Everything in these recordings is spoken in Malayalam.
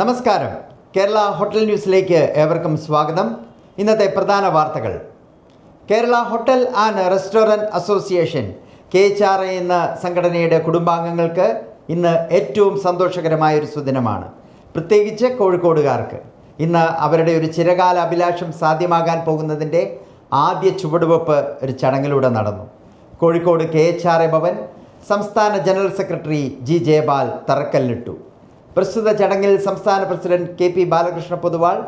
നമസ്കാരം. കേരള ഹോട്ടൽ ന്യൂസിലേക്ക് ഏവർക്കും സ്വാഗതം. ഇന്നത്തെ പ്രധാന വാർത്തകൾ. Kerala hotel and restaurant association K H R A എന്ന സംഘടനയുടെ കുടുംബാംഗങ്ങൾക്ക് ഇന്ന് ഏറ്റവും സന്തോഷകരമായ ഒരു സുദിനമാണ്. പ്രത്യേകിച്ച് കോഴിക്കോടുകാർക്ക്. ഇന്ന് അവരുടെ ഒരു ചിരകാല അഭിലാഷം സാധ്യമാകാൻ പോകുന്നതിന്റെ ആദ്യ ചുവടുവെപ്പ് ഒരു ചടങ്ങിലൂടെ നടന്നു. Kozhikode K H R A Bhavan സംസ്ഥാന ജനറൽ സെക്രട്ടറി ജി ജയപാൽ തറക്കല്ലിട്ടു. പ്രസ്തുത ചടങ്ങിൽ സംസ്ഥാന president K P Balakrishna Poduval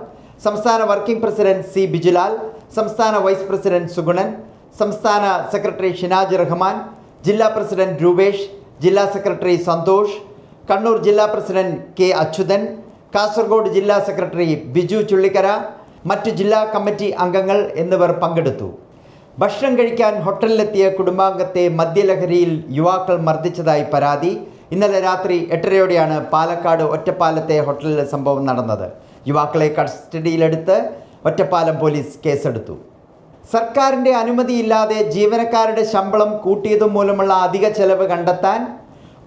സംസ്ഥാന വർക്കിംഗ് പ്രസിഡന്റ് സി ബിജുലാൽ സംസ്ഥാന വൈസ് പ്രസിഡന്റ് സുഗുണൻ സംസ്ഥാന സെക്രട്ടറി ഷിനാജ് റഹ്മാൻ ജില്ലാ പ്രസിഡന്റ് രൂപേഷ് ജില്ലാ സെക്രട്ടറി സന്തോഷ് കണ്ണൂർ ജില്ലാ പ്രസിഡന്റ് കെ അച്യുതൻ കാസർഗോഡ് ജില്ലാ സെക്രട്ടറി ബിജു ചുള്ളിക്കര മറ്റു ജില്ലാ കമ്മിറ്റി അംഗങ്ങൾ എന്നിവർ പങ്കെടുത്തു. ഭക്ഷണം കഴിക്കാൻ ഹോട്ടലിലെത്തിയ കുടുംബാംഗത്തെ മദ്യലഹരിയിൽ യുവാക്കൾ മർദ്ദിച്ചതായി പരാതി. ഇന്നലെ രാത്രി എട്ടരയോടെയാണ് പാലക്കാട് ഒറ്റപ്പാലത്തെ ഹോട്ടലിലെ സംഭവം നടന്നത്. യുവാക്കളെ കസ്റ്റഡിയിലെടുത്ത് ഒറ്റപ്പാലം പോലീസ് കേസെടുത്തു. സർക്കാരിന്റെ അനുമതിയില്ലാതെ ജീവനക്കാരുടെ ശമ്പളം കൂട്ടിയതു മൂലമുള്ള അധിക ചെലവ് കണ്ടെത്താൻ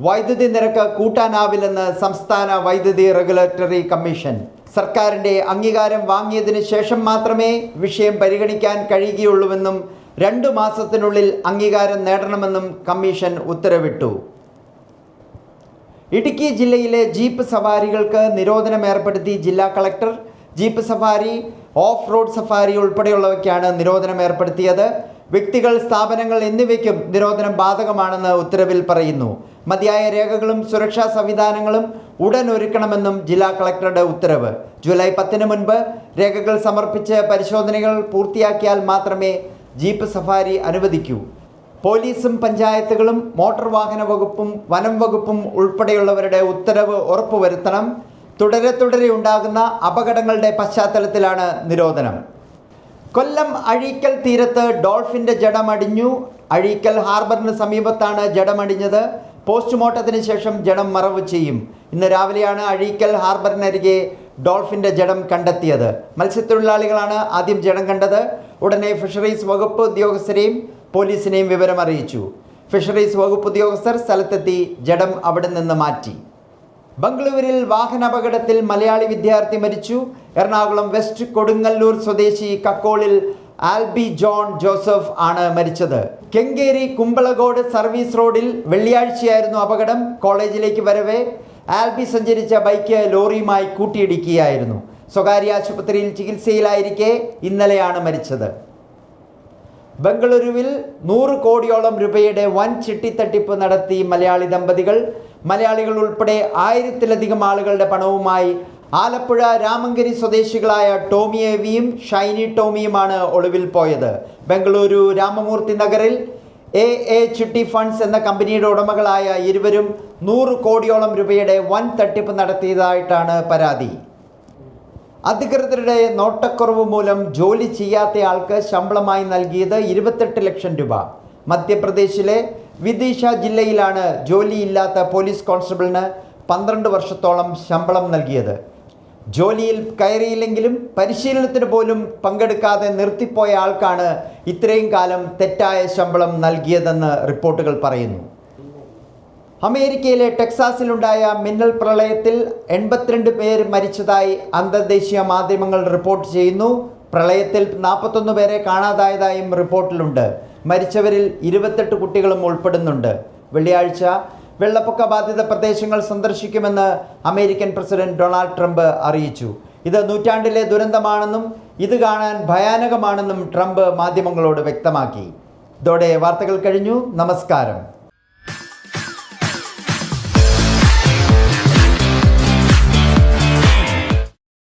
വൈദ്യുതി നിരക്ക് കൂട്ടാനാവില്ലെന്ന് സംസ്ഥാന വൈദ്യുതി റെഗുലേറ്ററി കമ്മീഷൻ. സർക്കാരിന്റെ അംഗീകാരം വാങ്ങിയതിനു ശേഷം മാത്രമേ വിഷയം പരിഗണിക്കാൻ കഴിയുകയുള്ളൂവെന്നും രണ്ടു മാസത്തിനുള്ളിൽ അംഗീകാരം നേടണമെന്നും കമ്മീഷൻ ഉത്തരവിട്ടു. ഇടുക്കി ജില്ലയിലെ ജീപ്പ് സവാരികൾക്ക് നിരോധനം ഏർപ്പെടുത്തി ജില്ലാ collector. Jeep safari off road safari ഉൾപ്പെടെയുള്ളവയ്ക്കാണ് നിരോധനം ഏർപ്പെടുത്തിയത് വ്യക്തികൾ സ്ഥാപനങ്ങൾ എന്നിവയ്ക്കും നിരോധനം ബാധകമാണെന്ന് ഉത്തരവിൽ പറയുന്നു. മതിയായ രേഖകളും സുരക്ഷാ സംവിധാനങ്ങളും ഉടൻ ഒരുക്കണമെന്നും ജില്ലാ കളക്ടറുടെ ഉത്തരവ്. ജൂലൈ പത്തിന് മുൻപ് രേഖകൾ സമർപ്പിച്ച് പരിശോധനകൾ പൂർത്തിയാക്കിയാൽ മാത്രമേ ജീപ്പ് സഫാരി അനുവദിക്കൂ. പോലീസും പഞ്ചായത്തുകളും മോട്ടോർ വാഹന വകുപ്പും വനം വകുപ്പും ഉൾപ്പെടെയുള്ളവരുടെ ഉത്തരവ് ഉറപ്പുവരുത്തണം. തുടരെ തുടരെ ഉണ്ടാകുന്ന അപകടങ്ങളുടെ പശ്ചാത്തലത്തിലാണ് നിരോധനം. കൊല്ലം അഴീക്കൽ തീരത്ത് ഡോൾഫിന്റെ ജഡമടിഞ്ഞു. അഴീക്കൽ ഹാർബറിന് സമീപത്താണ് ജഡമടിഞ്ഞത്. പോസ്റ്റ്മോർട്ടത്തിന് ശേഷം ജഡം മറവ് ചെയ്യും. ഇന്ന് രാവിലെയാണ് അഴീക്കൽ ഹാർബറിനരികെ ഡോൾഫിന്റെ ജഡം കണ്ടെത്തിയത്. മത്സ്യത്തൊഴിലാളികളാണ് ആദ്യം ജഡം കണ്ടത്. ഉടനെ ഫിഷറീസ് വകുപ്പ് ഉദ്യോഗസ്ഥരെയും പോലീസിനെയും വിവരം അറിയിച്ചു. ഫിഷറീസ് വകുപ്പ് ഉദ്യോഗസ്ഥർ സ്ഥലത്തെത്തി ജഡം അവിടെ നിന്ന് മാറ്റി. ബംഗളൂരിൽ വാഹനാപകടത്തിൽ മലയാളി വിദ്യാർത്ഥി മരിച്ചു. എറണാകുളം വെസ്റ്റ് കൊടുങ്ങല്ലൂർ സ്വദേശി കക്കോളിൽ ആൽബി ജോൺ ജോസഫ് ആണ് മരിച്ചത്. കെങ്കേരി കുമ്പളകോട് സർവീസ് റോഡിൽ വെള്ളിയാഴ്ചയായിരുന്നു അപകടം. കോളേജിലേക്ക് വരവേ ആൽബി സഞ്ചരിച്ച ബൈക്ക് ലോറിയുമായി കൂട്ടിയിടിക്കുകയായിരുന്നു. സ്വകാര്യ ആശുപത്രിയിൽ ചികിത്സയിലായിരിക്കെ ഇന്നലെയാണ് മരിച്ചത്. ബംഗളൂരുവിൽ നൂറ് കോടിയോളം രൂപയുടെ വൻ ചിട്ടിത്തട്ടിപ്പ് നടത്തി മലയാളി ദമ്പതികൾ. മലയാളികൾ ഉൾപ്പെടെ ആയിരത്തിലധികം ആളുകളുടെ പണവുമായി ആലപ്പുഴ രാമങ്കരി സ്വദേശികളായ ടോമി എവിയും ഷൈനി ടോമിയുമാണ് ഒളിവിൽ പോയത്. ബംഗളൂരു രാമമൂർത്തി നഗറിൽ എ എ ചിട്ടി ഫണ്ട്സ് എന്ന കമ്പനിയുടെ ഉടമകളായ ഇരുവരും നൂറ് കോടിയോളം രൂപയുടെ വൻ തട്ടിപ്പ് നടത്തിയതായിട്ടാണ് പരാതി. അധികൃതരുടെ നോട്ടക്കുറവ് മൂലം ജോലി ചെയ്യാത്തയാൾക്ക് ശമ്പളമായി നൽകിയത് ഇരുപത്തെട്ട് ലക്ഷം രൂപ. മധ്യപ്രദേശിലെ വിദിഷ ജില്ലയിലാണ് ജോലിയില്ലാത്ത പോലീസ് കോൺസ്റ്റബിളിന് പന്ത്രണ്ട് വർഷത്തോളം ശമ്പളം നൽകിയത്. ജോലിയിൽ കയറിയില്ലെങ്കിലും പരിശീലനത്തിന് പോലും പങ്കെടുക്കാതെ നിർത്തിപ്പോയ ആൾക്കാണ് ഇത്രയും കാലം തെറ്റായ ശമ്പളം നൽകിയതെന്ന് റിപ്പോർട്ടുകൾ പറയുന്നു. അമേരിക്കയിലെ ടെക്സാസിലുണ്ടായ മിന്നൽ പ്രളയത്തിൽ എൺപത്തിരണ്ട് പേർ മരിച്ചതായി അന്തർദേശീയ മാധ്യമങ്ങൾ റിപ്പോർട്ട് ചെയ്യുന്നു. പ്രളയത്തിൽ നാൽപ്പത്തൊന്ന് പേരെ കാണാതായതായും റിപ്പോർട്ടിലുണ്ട്. മരിച്ചവരിൽ ഇരുപത്തെട്ട് കുട്ടികളും ഉൾപ്പെടുന്നുണ്ട്. വെള്ളിയാഴ്ച വെള്ളപ്പൊക്ക ബാധിത പ്രദേശങ്ങൾ സന്ദർശിക്കുമെന്ന് അമേരിക്കൻ പ്രസിഡന്റ് ഡൊണാൾഡ് ട്രംപ് അറിയിച്ചു. ഇത് നൂറ്റാണ്ടിലെ ദുരന്തമാണെന്നും ഇത് കാണാൻ ഭയാനകമാണെന്നും ട്രംപ് മാധ്യമങ്ങളോട് വ്യക്തമാക്കി. ഇതോടെ വാർത്തകൾ കഴിഞ്ഞു. നമസ്കാരം.